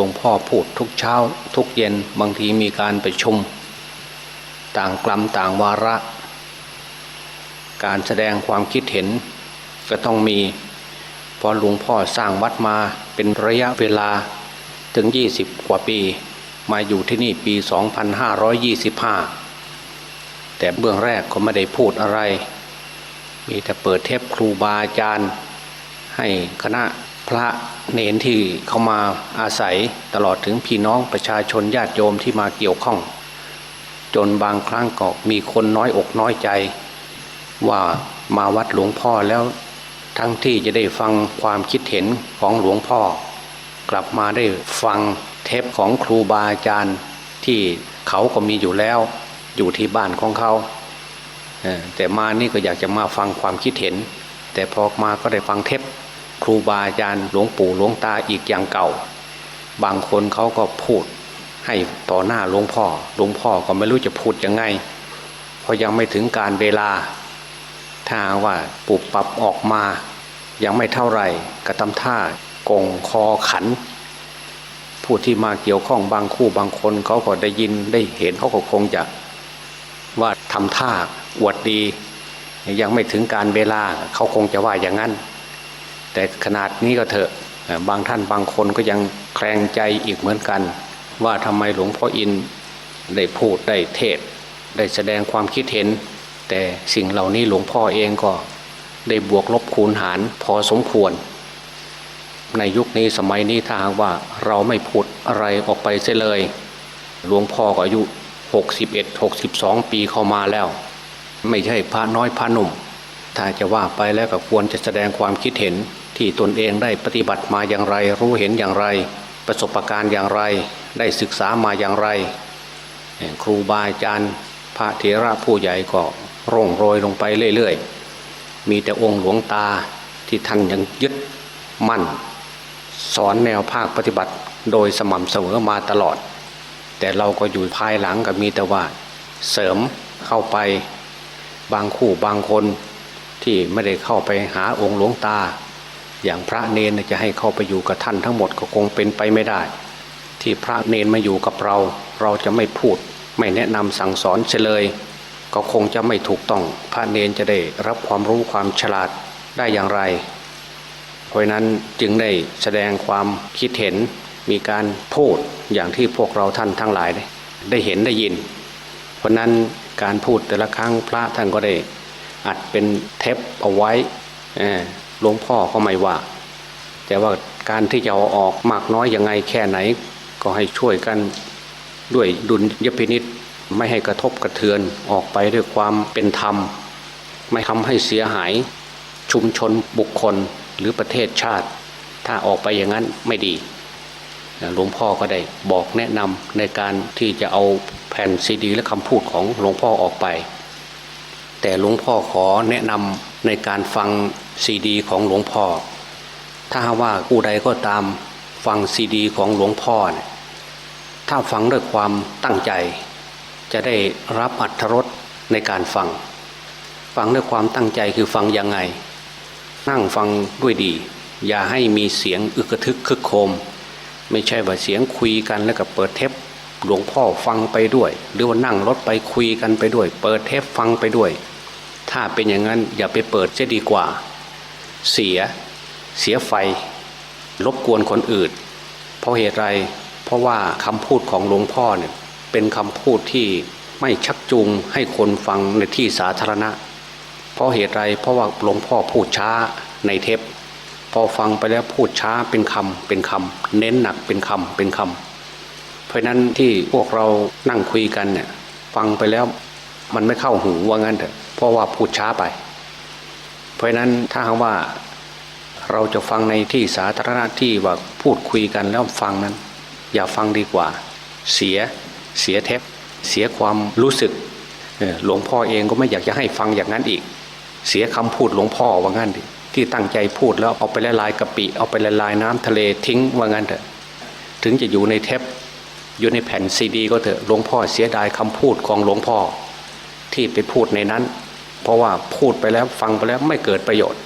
หลวงพ่อพูดทุกเช้า ทุกเย็นบางทีมีการประชุม ต่างกลัมต่างวาระ การแสดงความคิดเห็น ก็ต้องมีพอหลวงพ่อสร้างวัดมาเป็นระยะเวลาถึง 20 กว่าปี มาอยู่ที่นี่ปี 2525 แต่เบื้องแรกก็ไม่ได้พูดอะไร มีแต่เปิดเทปครูบาอาจารย์ ให้คณะ พระเนนที่เข้ามาอาศัยตลอดถึงพี่น้องประชาชนญาติโยมที่มาเกี่ยวข้อง จนบางครั้งก็มีคนน้อยอกน้อยใจ ว่ามาวัดหลวงพ่อแล้วทั้งที่จะได้ฟังความคิดเห็นของหลวงพ่อ กลับมาได้ฟังเทปของครูบาอาจารย์ที่เขาก็มีอยู่แล้ว อยู่ที่บ้านของเขาแต่มานี่ก็อยากจะมาฟังความคิดเห็น แต่พอมาก็ได้ฟังเทป รูบาอาจารย์หลวงปู่หลวงตาอีกอย่างเก่า บางคนเขาก็พูดให้ต่อหน้าหลวงพ่อหลวงพ่อก็ไม่รู้จะพูดยังไง เพราะยังไม่ถึงการเวลา ถ้าว่าปุบปรับออกมา ยังไม่เท่าไหร่กระทำท่ากงคอขัน ผู้ที่มาเกี่ยวข้องบางคู่บางคนเขาก็ได้ยินได้เห็นเขาก็คงจะว่าทำท่าอวดดี ยังไม่ถึงการเวลาเขาคงจะว่าอย่างนั้น แต่ขนาดนี้ก็เถอะบางท่านบางคนก็ยังแคลงใจอีกเหมือนกัน ว่าทำไมหลวงพ่ออินได้พูดได้เทศ ได้แสดงความคิดเห็น แต่สิ่งเหล่านี้หลวงพ่อเองก็ได้บวกลบคูณหารพอสมควร ในยุคนี้สมัยนี้ถ้าหากว่าเราไม่พูดอะไรออกไปเสียเลยหลวงพ่อก็อายุ61 62 ปีเข้ามาแล้ว ไม่ใช่พระน้อยพระหนุ่ม ถ้าจะว่าไปแล้วก็ควรจะแสดงความคิดเห็น ที่ตนเองได้ปฏิบัติมาอย่างไร รู้เห็นอย่างไร ประสบะการณ์อย่างไร ได้ศึกษามาอย่างไร ครูบาอาจารย์พระเถระผู้ใหญ่ก็ร่งโรยลงไปเรื่อยๆ มีแต่องค์หลวงตาที่ท่านยังยึดมั่น สอนแนวภาคปฏิบัติโดยสม่ำเสมอมาตลอด แต่เราก็อยู่ภายหลังก็มีแต่ว่าเสริมเข้าไปบางคู่บางคนที่ไม่ได้เข้าไปหาองค์หลวงตา อย่างพระเนนจะให้เข้าไปอยู่กับท่านทั้งหมดก็คงเป็นไปไม่ได้ ที่พระเนนมาอยู่กับเรา เราจะไม่พูดไม่แนะนำสั่งสอนเฉลย ก็คงจะไม่ถูกต้อง พระเนนจะได้รับความรู้ความฉลาดได้อย่างไร เพราะนั้นจึงได้แสดงความคิดเห็นมีการพูดอย่างที่พวกเราท่านทั้งหลายได้เห็นได้ยิน เพราะนั้นการพูดแต่ละครั้งพระท่านก็ได้อัดเป็นเทปเอาไว้ หลวงพ่อก็ไม่ว่า แต่ว่าการที่จะเอาออกมากน้อยยังไงแค่ไหน ก็ให้ช่วยกันด้วยดุลยพินิษไม่ให้กระทบกระเทือนออกไปด้วยความเป็นธรรม ไม่ทำให้เสียหายชุมชนบุคคลหรือประเทศชาติ ถ้าออกไปอย่างนั้นไม่ดีหลวงพ่อก็ได้บอกแนะนำในการที่จะเอาแผ่นซีดี และคำพูดของหลวงพ่อออกไป แต่หลวงพ่อขอแนะนำ ในการฟังซีดี ของหลวงพ่อ ถ้าว่าผู้ใดก็ตามฟังซีดี ของหลวงพ่อเนี่ยถ้าฟังด้วยความตั้งใจ จะได้รับอัตรสในการฟัง ฟังด้วยความตั้งใจคือฟังยังไง นั่งฟังด้วยดี อย่าให้มีเสียงอึกทึกคึกโคม ไม่ใช่ว่าเสียงคุยกันแล้วก็เปิดเทปหลวงพ่อฟังไปด้วย หรือว่านั่งรถไปคุยกันไปด้วย เปิดเทปฟังไปด้วย ถ้าเป็นอย่างนั้นอย่าไปเปิดจะดีกว่า เสียเสียไฟรบกวนคนอื่น เพราะเหตุไร เพราะว่าคำพูดของหลวงพ่อเนี่ยเป็นคำพูดที่ไม่ชักจูงให้คนฟังในที่สาธารณะ เพราะเหตุไรเพราะว่าหลวงพ่อพูดช้าในเทปพอฟังไปแล้วพูดช้าเป็นคำเป็นคำเน้นหนักเป็นคำเป็นคำเพราะนั้นที่พวกเรานั่งคุยกันเนี่ยฟังไปแล้ว มันไม่เข้าหูว่างั้นเถอะเพราะว่าพูดช้าไป เพราะนั้นถ้าหากว่าเราจะฟังในที่สาธารณะที่ว่าพูดคุยกันแล้วฟังนั้น อย่าฟังดีกว่า เสียเสียเทปเสียความรู้สึกหลวงพ่อเองก็ไม่อยากจะให้ฟังอย่างนั้นอีก เสียคำพูดหลวงพ่อว่างั้นดิที่ตั้งใจพูดแล้วเอาไปละลายกะปิเอาไปละลายน้ำทะเลทิ้งว่างั้นเถอะถึงจะอยู่ในเทปอยู่ในแผ่นซีดี ก็เถอะหลวงพ่อเสียดายคำพูดของหลวงพ่อ ที่ไปพูดในนั้น เพราะว่าพูดไปแล้วฟังไปแล้วไม่เกิดประโยชน์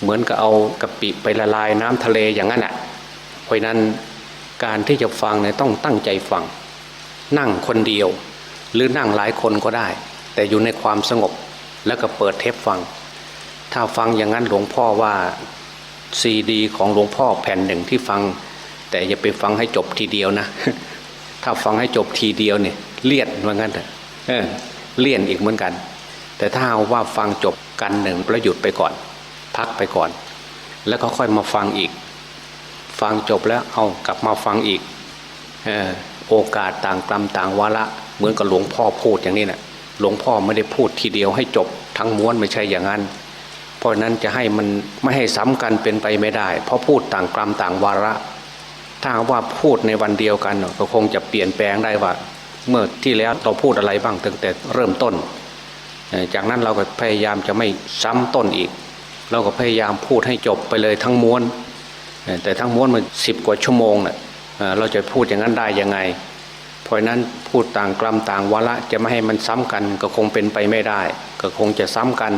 เหมือนกับเอากะปิไปละลายน้ำทะเลอย่างนั้นอะเพราะนั้นการที่จะฟังเนี่ยต้องตั้งใจฟัง นั่งคนเดียว หรือนั่งหลายคนก็ได้ แต่อยู่ในความสงบแล้วก็เปิดเทปฟัง ถ้าฟังอย่างนั้นหลวงพ่อว่าซีดี ของหลวงพ่อแผ่นหนึ่งที่ฟัง แต่อย่าไปฟังให้จบทีเดียวนะ ถ้าฟังให้จบทีเดียวเนี่ยเลี่ยนเหมือนกันเถอะ เลี่ยนอีกเหมือนกัน แต่ถ้าว่าฟังจบกันหนึ่งแล้วหยุดไปก่อน พักไปก่อน แล้วก็ค่อยมาฟังอีก ฟังจบแล้วเอากลับมาฟังอีกออโอกาสต่างกรรมต่างวาระเหมือนกับหลวงพ่อพูดอย่างนี้นะ่ะหลวงพ่อไม่ได้พูดทีเดียวให้จบทั้งม้วนไม่ใช่อย่างนั้น เพราะนั้นจะให้มันไม่ให้ซ้ำกันเป็นไปไม่ได้ เพราะพูดต่างกรรมต่างวาระ ถ้าว่าพูดในวันเดียวกันก็คงจะเปลี่ยนแปลงได้ว่า เมื่อที่แล้วเราพูดอะไรบ้างตั้งแต่เริ่มต้น จากนั้นเราก็พยายามจะไม่ซ้ำต้นอีก เราก็พยายามพูดให้จบไปเลยทั้งม้วน แต่ทั้งม้วนมันสิบกว่าชั่วโมงเนะ่ะเราจะพูดอย่างนั้นได้ยังไง เพราะนั้นพูดต่างกรรมต่างวาระจะไม่ให้มันซ้ำกันก็คงเป็นไปไม่ได้ ก็คงจะซ้ำกัน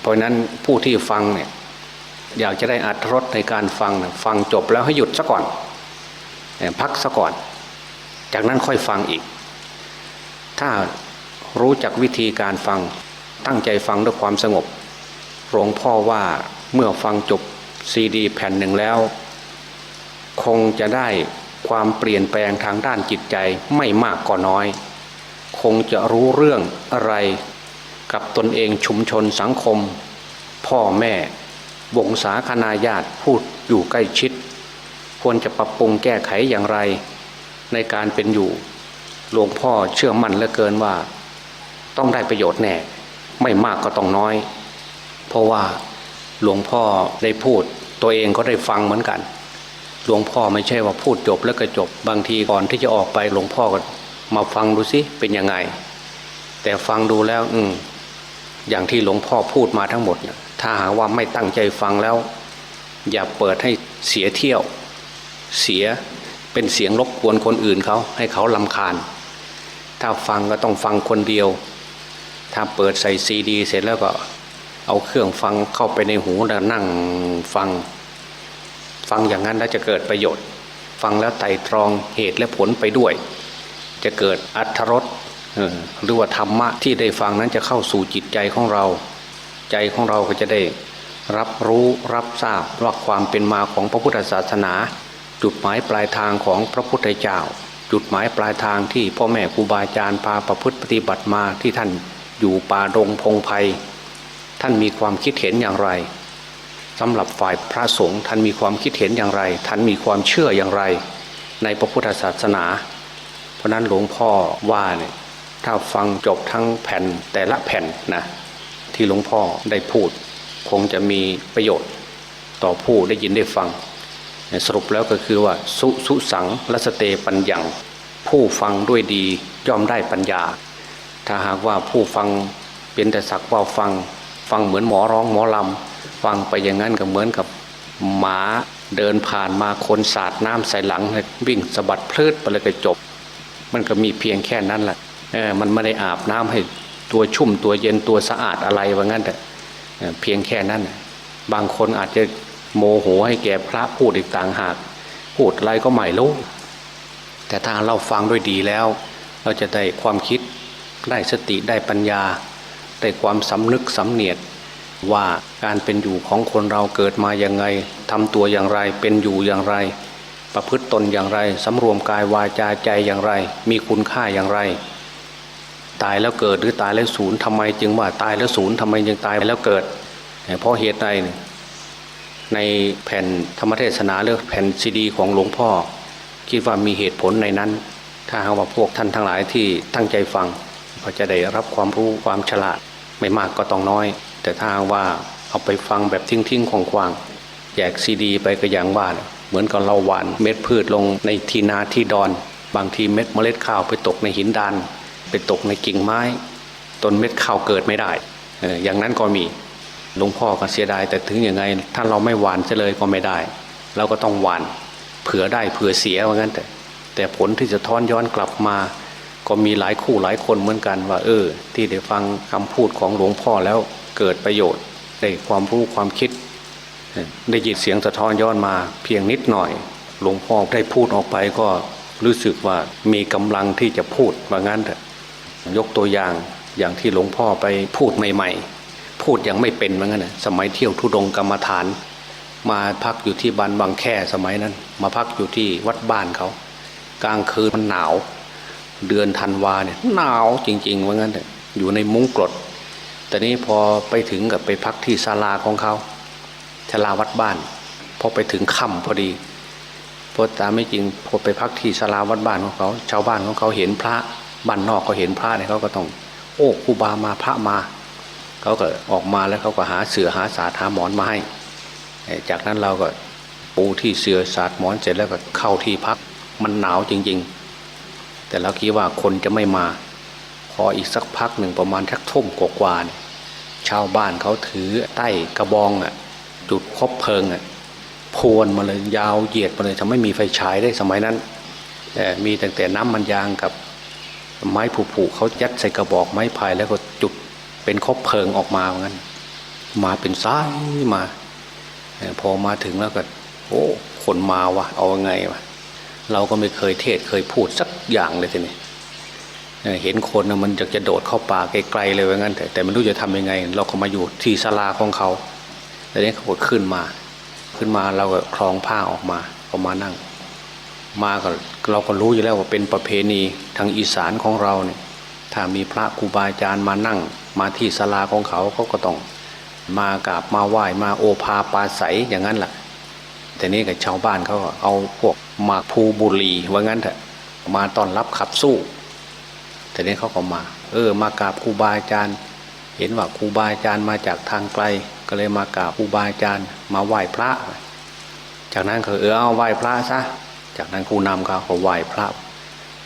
เพราะนั้นผู้ที่ฟังเนี่ยอยากจะได้อัตรสในการฟังนะฟังจบแล้วให้หยุดซะก่อนพักซะก่อน จากนั้นค่อยฟังอีก ถ้ารู้จักวิธีการฟังตั้งใจฟังด้วยความสงบหลวงพ่อว่าเมื่อฟังจบซีดีแผ่นหนึ่งแล้ว คงจะได้ความเปลี่ยนแปลงทางด้านจิตใจไม่มากก็น้อย คงจะรู้เรื่องอะไรกับตนเองชุมชนสังคม พ่อแม่วงศาคณาญาติพูดอยู่ใกล้ชิด ควรจะปรับปรุงแก้ไขอย่างไร ในการเป็นอยู่หลวงพ่อเชื่อมั่นเหลือเกินว่า ต้องได้ประโยชน์แน่ ไม่มากก็ต้องน้อย เพราะว่าหลวงพ่อได้พูด ตัวเองก็ได้ฟังเหมือนกัน หลวงพ่อไม่ใช่ว่าพูดจบแล้วก็จบบางทีก่อนที่จะออกไปหลวงพ่อก็มาฟังดูสิเป็นยังไง แต่ฟังดูแล้ว อืมอย่างที่หลวงพ่อพูดมาทั้งหมดนะถ้าหากว่าไม่ตั้งใจฟังแล้ว อย่าเปิดให้เสียเที่ยว เสีย เป็นเสียงรบกวนคนอื่นเขาให้เขาลำคาญ ถ้าฟังก็ต้องฟังคนเดียว ถ้าเปิดใส่ซีดี เสร็จแล้วก็เอาเครื่องฟังเข้าไปในหูแล้วนั่งฟัง ฟังอย่างนั้นแล้วจะเกิดประโยชน์ ฟังแล้วไต่ตรองเหตุและผลไปด้วย จะเกิดอัธรสหรือว่าธรรมะที่ได้ฟังนั้นจะเข้าสู่จิตใจของเรา ใจของเราก็จะได้รับรู้รับทราบว่าความเป็นมาของพระพุทธศาสนา จุดหมายปลายทางของพระพุทธเจ้า จุดหมายปลายทางที่พ่อแม่ครูบาอาจารย์พาประพฤติปฏิบัติมาที่ท่านอยู่ป่าดงพงไพ่ท่านมีความคิดเห็นอย่างไรสำหรับฝ่ายพระสงฆ์ท่านมีความคิดเห็นอย่างไร ท่านมีความเชื่ออย่างไร ในพระพุทธศาสนา เพราะนั้นหลวงพ่อว่าเนี่ยถ้าฟังจบทั้งแผ่นแต่ละแผ่นนะที่หลวงพ่อได้พูด คงจะมีประโยชน์ ต่อผู้ได้ยินได้ฟัง สรุปแล้วก็คือว่าสุสุสังรัสเตปัญญัง ผู้ฟังด้วยดีย่อมได้ปัญญา ถ้าหากว่าผู้ฟังเป็นแต่สักว่าฟัง ฟังเหมือนหมอร้องหมอลำฟังไปอย่างนั้นก็เหมือนกับหมาเดินผ่านมาคนสาดน้ำใส่หลังวิ่งสะบัดพลืดไปเลยก็จบ มันก็มีเพียงแค่นั้นแหละเออมันไม่ได้อาบน้ำให้ตัวชุ่มตัวเย็นตัวสะอาดอะไรว่างั้นแต่เพียงแค่นั้น บางคนอาจจะ โมโหให้แก่พระพูดอีกต่างหาก พูดอะไรก็ไม่รู้แต่ถ้าเราฟังด้วยดีแล้ว เราจะได้ความคิดได้สติได้ปัญญา ได้ความสำนึกสำเนียดว่าการเป็นอยู่ของคนเราเกิดมาอย่างไงทำตัวอย่างไรเป็นอยู่อย่างไร ประพฤติตนอย่างไรสำรวมกายวาจาใจอย่างไร มีคุณค่าอย่างไร ตายแล้วเกิดหรือตายแล้วศูนย์ทำไมจึงว่าตายแล้วศูนย์ทำไมจึงตายแล้วเกิดเพราะเหตุใด ในแผ่นธรรมเทศนาหรือแผ่นซีดี ของหลวงพ่อ คิดว่ามีเหตุผลในนั้น ถ้าหากว่าพวกท่านทั้งหลายที่ตั้งใจฟัง ก็จะได้รับความรู้ความฉลาดไม่มากก็ต้องน้อย แต่ถ้าว่าเอาไปฟังแบบทิ้งทิ้งของควางแจกซีดี ไปก็อย่างว่าเหมือนกับเราหวานเม็ดพืชลงในทีนาที่ดอน บางทีเม็ดเมล็ดข้าวไปตกในหินดานไปตกในกิ่งไม้ ต้นเม็ดข้าวเกิดไม่ได้อย่างนั้นก็มี หลวงพ่อก็เสียดายแต่ถึงยังไง ถ้าเราไม่หวานเฉลยก็ไม่ได้ เราก็ต้องหวานเผื่อได้เผื่อเสียว่างั้นแต่แต่ผลที่จะท้อนย้อนกลับมา ก็มีหลายคู่หลายคนเหมือนกันว่า เออ ที่ได้ฟังคำพูดของหลวงพ่อแล้วเกิดประโยชน์ได้ความรู้ความคิด ได้ยินเสียงสะท้อนย้อนมา เพียงนิดหน่อย หลวงพ่อได้พูดออกไปก็รู้สึกว่ามีกำลังที่จะพูดว่างั้นเถอะยกตัวอย่างอย่างที่หลวงพ่อไปพูดใหม่ ๆ พูดยังไม่เป็นว่างั้นนะสมัยเที่ยวทุดงกรรมฐาน มาพักอยู่ที่บ้านบางแค่สมัยนั้น มาพักอยู่ที่วัดบ้านเขา กลางคืนมันหนาว เดือนธันวาเนี่ยหนาวจริงๆว่างั้นเถอะอยู่ในมุ้งกรดแต่นี้พอไปถึงกับไปพักที่ศาลาของเขาศาลาวัดบ้านพอไปถึงค่ำพอดีเพราะตามไม่จริงพอไปพักที่ศาลาวัดบ้านของเขา ชาวบ้านของเขาเห็นพระบ้านนอกเขาเห็นพระเนี่ยเขาก็ต้อง โอ้ครูบามาพระมา เขาก็ออกมาแล้วเขาก็หาเสือหาสาดหาหมอนมาให้ จากนั้นเราก็ปูที่เสือสาดหมอนเสร็จแล้วก็เข้าที่พักมันหนาวจริง ๆ แต่เราคิดว่าคนจะไม่มา พออีกสักพักหนึ่งประมาณทักทุ่มกว่าๆเนี่ยชาวบ้านเขาถือใต้กระบองอะจุดคบเพลิงอะพรวนมาเลยยาวเหยียดมาเลยทำไม่มีไฟฉายได้สมัยนั้นแต่มีตั้งแต่น้ำมันยางกับไม้ผุๆเขายัดใส่กระบอกไม้พายแล้วก็จุด เป็นคบเพลิงออกมาเหมือนกันมาเป็นซ้ายมาพอมาถึงแล้วก็โอ้คนมาวะเอาไงวะเราก็ไม่เคยเทศเคยพูดสักอย่างเลยทีนี้เห็นคนนะมันอยากจะโดดเข้าป่าไกลๆเลยว่างั้นแต่แต่ไม่รู้จะทำยังไง เราก็มาอยู่ที่ศาลาของเขาแต่นี้เขาก็ขึ้นมา ขึ้นมาเราก็คลองผ้าออกมาก็มานั่ง มาก็เราก็รู้อยู่แล้วว่าเป็นประเพณีทางอีสานของเราเนี่ย ถ้ามีพระครูบาอาจารย์มานั่ง มาที่ศาลาของเขาเขาก็ต้องมากราบมาไหว้มาโอภาปาใสอย่างนั้นแหละแต่นี้กับชาวบ้านเขาก็เอาพวกหมากภูบุรีว่างั้นเถอะมาต้อนรับขับสู้แต่นี้เขาก็มา เออ มากราบครูบาอาจารย์ เห็นว่าครูบาอาจารย์มาจากทางไกล ก็เลยมากราบครูบาอาจารย์ มาไหว้พระ จากนั้นเขาเออเอาไหว้พระซะจากนั้นครูนำเขาเขาไหว้พระ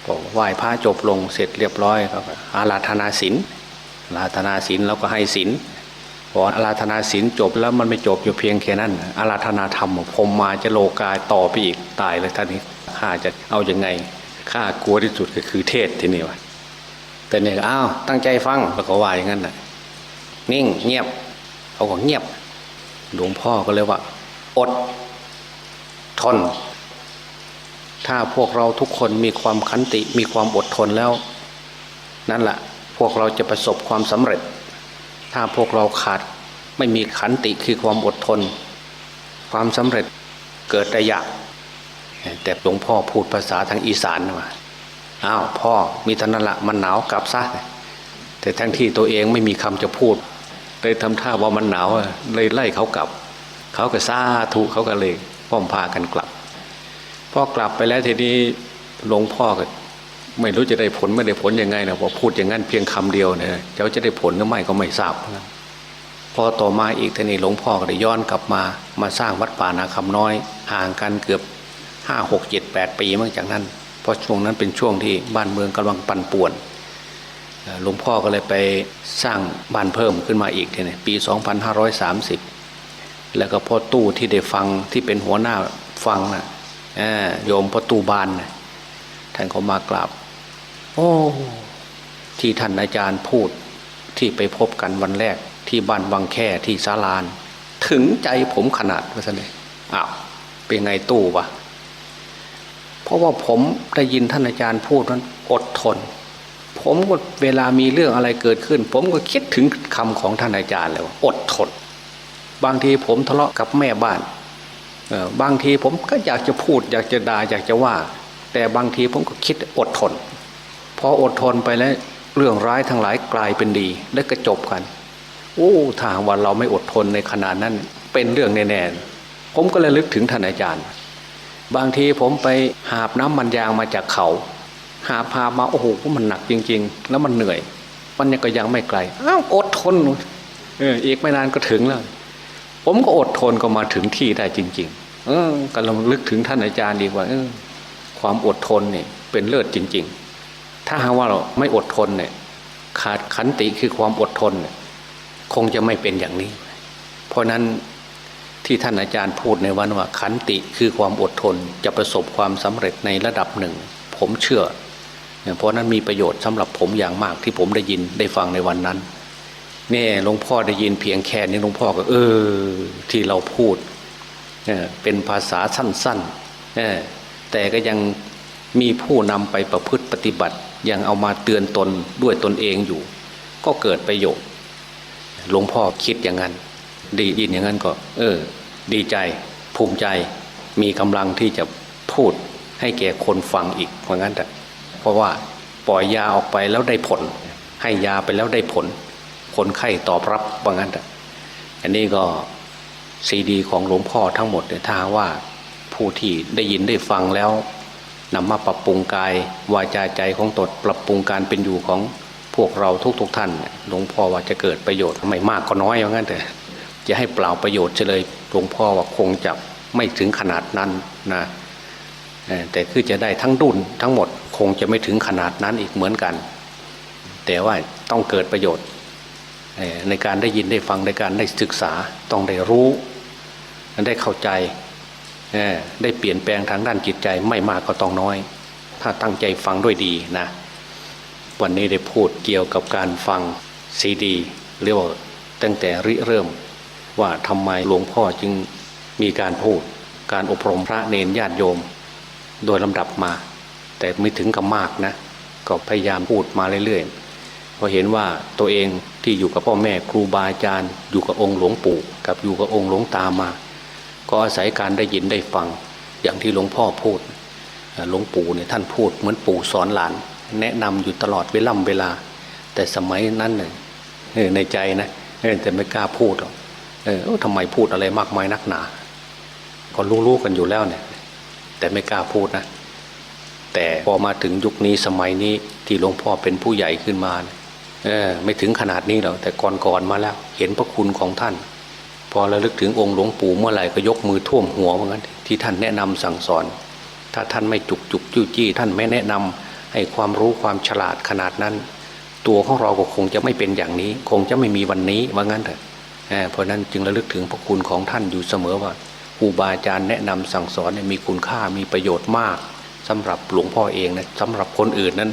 พอไหว้พระจบลงเสร็จเรียบร้อยเขาก็อาราธนาศีลอาราธนาศีลแล้วก็ให้ศีลพออาราธนาศีลจบแล้วมันไม่จบอยู่เพียงแค่นั้น อาราธนาธรรมพรมมาจะโลกายต่อไปอีกตายเลยท่านนี้ข้าจะเอาอยัางไงข้ากลัวที่สุดก็คือเทศทีนี้วะแต่เนี่ยอ้าวตั้งใจฟังแล้วก็ว่าอย่างนั้นนะนิ่งเงียบเขาก็เงียบ หลวงพ่อก็เลยว่า อด ทน ถ้าพวกเราทุกคนมีความขันติมีความอดทนแล้ว นั่นแหละพวกเราจะประสบความสำเร็จ ถ้าพวกเราขาดไม่มีขันติคือความอดทน ความสำเร็จเกิดได้ยากแต่หลวงพ่อพูดภาษาทางอีสานมาอ้าวพ่อมีท่านั้นละมันหนาวกลับซะแต่ทั้งที่ตัวเองไม่มีคำจะพูดเลยทำท่าว่ามันหนาวเลยไล่เขากลับ เขาก็ซาทุเขาก็เลยป้อมพากันกลับ อกลับไปแล้วทีนี้หลวงพ่อก็ไม่รู้จะได้ผลไม่ได้ผลยังไงนะพอพูดอย่างนั้นเพียงคำเดียวเนี่ยเจ้าจะได้ผลหรือไม่ก็ไม่ทราบพอต่อมาอีกทีนี้หลวงพ่อก็ได้ย้อนกลับมามาสร้างวัดป่านาคำน้อย ห่างกันเกือบห้าหกเจ็ดแปดปีเมื่อจากนั้น เพราะช่วงนั้นเป็นช่วงที่บ้านเมืองกำลังปั่นป่วนหลวงพ่อก็เลยไปสร้างบ้านเพิ่มขึ้นมาอีกทีนี้ปี 2530 แล้วก็พ่อตู้ที่ได้ฟังที่เป็นหัวหน้าฟังน่ะ โยมพ่อตู้บานนะท่านเขามากราบ โอ้ที่ท่านอาจารย์พูดที่ไปพบกันวันแรกที่บ้านวังแค่ที่สาลาน ถึงใจผมขนาดว่าสันเลยอ้าวเป็นไงตู้วะเพราะว่าผมได้ยินท่านอาจารย์พูดนั้นอดทน ผมก็เวลามีเรื่องอะไรเกิดขึ้น ผมก็คิดถึงคำของท่านอาจารย์เลยว่าอดทน บางทีผมทะเลาะกับแม่บ้าน บางทีผมก็อยากจะพูด อยากจะด่าอยากจะว่า แต่บางทีผมก็คิดอดทนพออดทนไปแล้วเรื่องร้ายทั้งหลายกลายเป็นดีและก็จบกันโอ้ทางวันเราไม่อดทนในขนาดนั้น เป็นเรื่องแน่ๆผมก็เลยลึกถึงท่านอาจารย์ บางทีผมไปหาบน้ำมันยางมาจากเขา หาพามาโอ้โหมันหนักจริง ๆ แล้วมันเหนื่อย มันยังก็ยังไม่ไกลอ้าวอดทนเอออีกไม่นานก็ถึงแล้ว ผมก็อดทนก็มาถึงที่ได้จริง ๆ เออก็ลองลึกถึงท่านอาจารย์ดีกว่าเออความอดทนเนี่ยเป็นเลิศจริง ๆ ถ้าหากว่าเราไม่อดทนเนี่ย ขาดขันติคือความอดทนเนี่ยคงจะไม่เป็นอย่างนี้ เพราะนั้นที่ท่านอาจารย์พูดในวันว่าขันติคือความอดทนจะประสบความสำเร็จในระดับหนึ่ง ผมเชื่อ เพราะนั้นมีประโยชน์สำหรับผมอย่างมากที่ผมได้ยินได้ฟังในวันนั้น นี่หลวงพ่อได้ยินเพียงแค่นี้หลวงพ่อก็ เออ ที่เราพูดเป็นภาษาสั้นเออแต่ก็ยังมีผู้นำไปประพฤติปฏิบัติ ยังเอามาเตือนตนด้วยตนเองอยู่ ก็เกิดประโยชน์หลวงพ่อคิดอย่างนั้น ดียินอย่างนั้นก็ เออ ดีใจภูมิใจมีกำลังที่จะพูดให้แก่คนฟังอีกเหมือนกันแต่เพราะว่าปล่อยยาออกไปแล้วได้ผล ให้ยาไปแล้วได้ผล คนไข้ตอบรับว่างั้นอันนี้ก็ซีดี ของหลวงพ่อทั้งหมดเนี่ยถ้าว่าผู้ที่ได้ยินได้ฟังแล้วนำมาปรับปรุงกายวาจาใจของตนปรับปรุงการเป็นอยู่ของพวกเราทุกๆทท่านหลวงพ่อว่าจะเกิดประโยชน์ไม่มากก็น้อยว่างั้นแต่จะให้เปล่าประโยชน์เฉลยหลวงพ่อว่าคงจะไม่ถึงขนาดนั้นนะแต่คือจะได้ทั้งดุนทั้งหมดคงจะไม่ถึงขนาดนั้นอีกเหมือนกัน แต่ว่าต้องเกิดประโยชน์ ในการได้ยินได้ฟังในการได้ศึกษาต้องได้รู้ได้เข้าใจได้เปลี่ยนแปลงทางด้านจิตใจไม่มากก็ต้องน้อย ถ้าตั้งใจฟังด้วยดีนะวันนี้ได้พูดเกี่ยวกับการฟังซีดีเรียกว่าตั้งแต่ริเริ่มว่าทำไมหลวงพ่อจึงมีการพูดการอบรมพระเนนญาติโยม โดยลำดับมา แต่ไม่ถึงกับมากนะ ก็พยายามพูดมาเรื่อยๆเพราะเห็นว่าตัวเอง ที่อยู่กับพ่อแม่ครูบาอาจารย์ อยู่กับองค์หลวงปู่ กับอยู่กับองค์หลวงตามา ก็อาศัยการได้ยินได้ฟังอย่างที่หลวงพ่อพูดหลวงปู่เนี่ยท่านพูดเหมือนปู่สอนหลาน แนะนำอยู่ตลอดเวล่ำเวลา แต่สมัยนั้นเนี่ยในใจนะเออแต่ไม่กล้าพูดหรอกเออทำไมพูดอะไรมากมายนักหนา ก็รู้ๆกันอยู่แล้วเนี่ย แต่ไม่กล้าพูดนะ แต่พอมาถึงยุคนี้สมัยนี้ที่หลวงพ่อเป็นผู้ใหญ่ขึ้นมาเนี่ย ไม่ถึงขนาดนี้หรอกแต่ก่อนๆมาแล้ว เห็นพระคุณของท่าน พอระลึกถึงองค์หลวงปู่เมื่อไหร่ก็ยกมือท่วมหัวเหมือนกันที่ท่านแนะนำสั่งสอน ถ้าท่านไม่จุกจุกจู้จี้ท่านไม่แนะนำให้ความรู้ความฉลาดขนาดนั้น ตัวของเราก็คงจะไม่เป็นอย่างนี้ คงจะไม่มีวันนี้ว่างั้นเถอะเพราะนั้นจึงระลึกถึงพระคุณของท่านอยู่เสมอว่าครูบาอาจารย์แนะนำสั่งสอนมีคุณค่ามีประโยชน์มากสำหรับหลวงพ่อเองนะสำหรับคนอื่นนั้น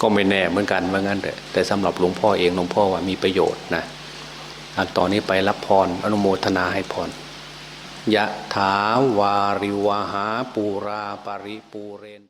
ก็ไม่แน่เหมือนกันว่างั้นแต่แต่สำหรับหลวงพ่อเองหลวงพ่อว่ามีประโยชน์นะอะตอนนี้ไปรับพรอนุโมทนาให้พรยะถาวาริวหาปูราปริปูเรน